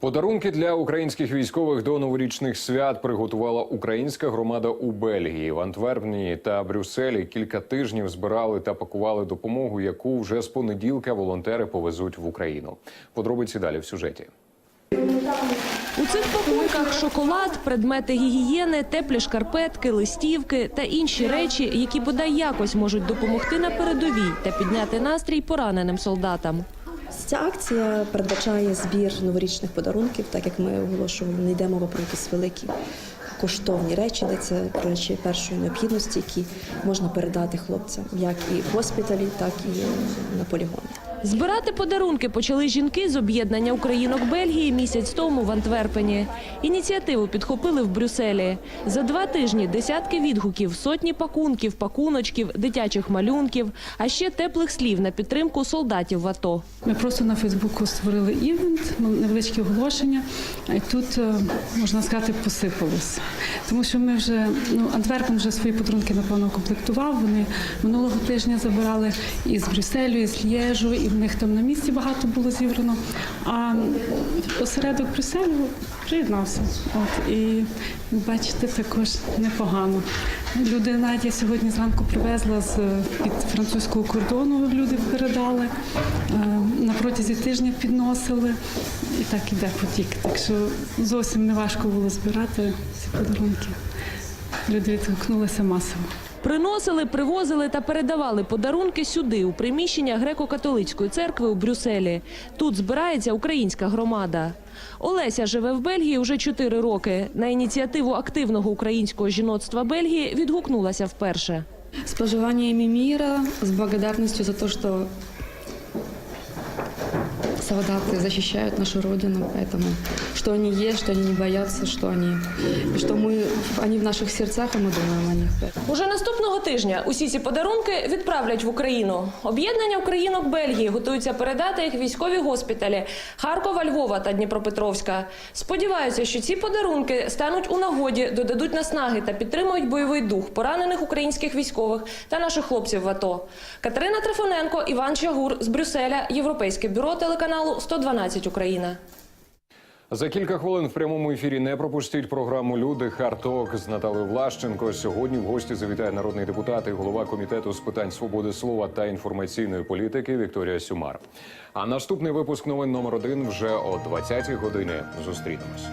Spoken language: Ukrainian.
Подарунки для українських військових до новорічних свят приготувала українська громада у Бельгії. В Антверпені та Брюсселі кілька тижнів збирали та пакували допомогу, яку вже з понеділка волонтери повезуть в Україну. Подробиці далі в сюжеті. У цих пакунках шоколад, предмети гігієни, теплі шкарпетки, листівки та інші речі, які бодай якось можуть допомогти на передовій та підняти настрій пораненим солдатам. Ця акція передбачає збір новорічних подарунків, так як ми оголошували, не йде мова про якісь великі коштовні речі, але це речі першої необхідності, які можна передати хлопцям, як і в госпіталі, так і на полігоні. Збирати подарунки почали жінки з об'єднання українок Бельгії місяць тому в Антверпені. Ініціативу підхопили в Брюсселі. За два тижні десятки відгуків, сотні пакунків, пакуночків, дитячих малюнків, а ще теплих слів на підтримку солдатів в АТО. Ми просто на Фейсбуку створили івент, ну, невеличке оголошення, і тут, е, можна сказати, посипалось. Тому що ми вже, ну, Антверпен вже свої подарунки, напевно, комплектував. Вони минулого тижня забирали із Брюсселю, із Лєжу, і в них там на місці багато було зібрано. А осередок Брюсселю приєднався. От, і бачите, також непогано. Люди навіть я сьогодні зранку привезла з під французького кордону. Люди передали Е, на протязі тижня підносили, і так іде потік. Так що зовсім не важко було збирати ці подарунки. Люди відгукнулися масово. Приносили, привозили та передавали подарунки сюди, у приміщення греко-католицької церкви у Брюсселі. Тут збирається українська громада. Олеся живе в Бельгії вже чотири роки. На ініціативу активного українського жіноцтва Бельгії відгукнулася вперше. С пожеланиями мира, с благодарностью за то, что солдаты защищают нашу родину, поэтому что они есть, что они не боятся, что они, что мы, они в наших сердцах, и мы думаем о них. Уже наступного тижня усі ці подарунки відправлять в Україну. Об'єднання українок Бельгії готується передати їх в військові госпіталі Харкова, Львова та Дніпропетровська. Сподіваються, що ці подарунки стануть у нагоді, додадуть наснаги та підтримують бойовий дух поранених українських військових та наших хлопців в АТО. Катерина Трифоненко, Іван Чагур з Брюсселя, Європейське бюро телеканалу 112 Україна. За кілька хвилин в прямому ефірі не пропустіть програму Люди Харток з Наталею Влащенко. Сьогодні в гості завітає народний депутат і голова комітету з питань свободи слова та інформаційної політики Вікторія Сюмар. А наступний випуск новин номер один вже о 20-й годині. Зустрінемось.